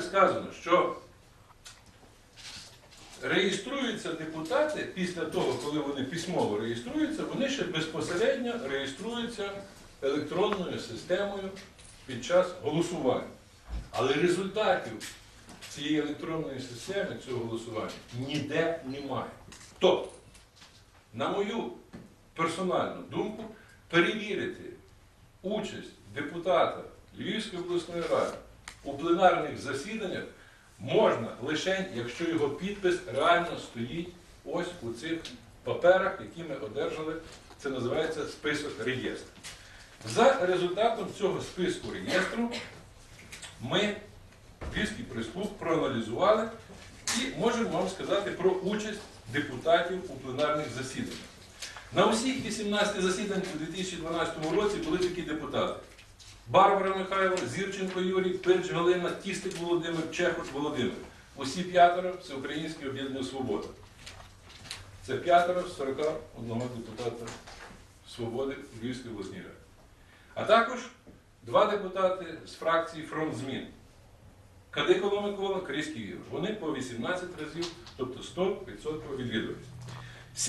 сказано, що реєструються депутати після того, коли вони письмово реєструються, вони ще безпосередньо реєструються електронною системою під час голосування. Але результатів цієї електронної системи, цього голосування, ніде немає. Тобто, на мою персональну думку, перевірити участь депутата Львівської обласної ради у пленарних засіданнях можна лише, якщо його підпис реально стоїть ось у цих паперах, які ми одержали. Це називається список реєстру. За результатом цього списку реєстру ми Львівський прес-клуб проаналізували і можемо вам сказати про участь депутатів у пленарних засіданнях. На усіх 18 засіданнях у 2012 році були такі депутати. Барбара Михайло, Зірченко Юрій, Пирч Галина, Тістик Володимир, Чехот Володимир. Усі п'ятеро Всеукраїнське об'єднання Свобода. Це п'ятеро з 41 депутата Свободи Львівської обласній ради. А також два депутати з фракції Фронт змін. Кадиколо Микола, Крійський Ігор. Вони по 18 разів, тобто 100% відвідувалися.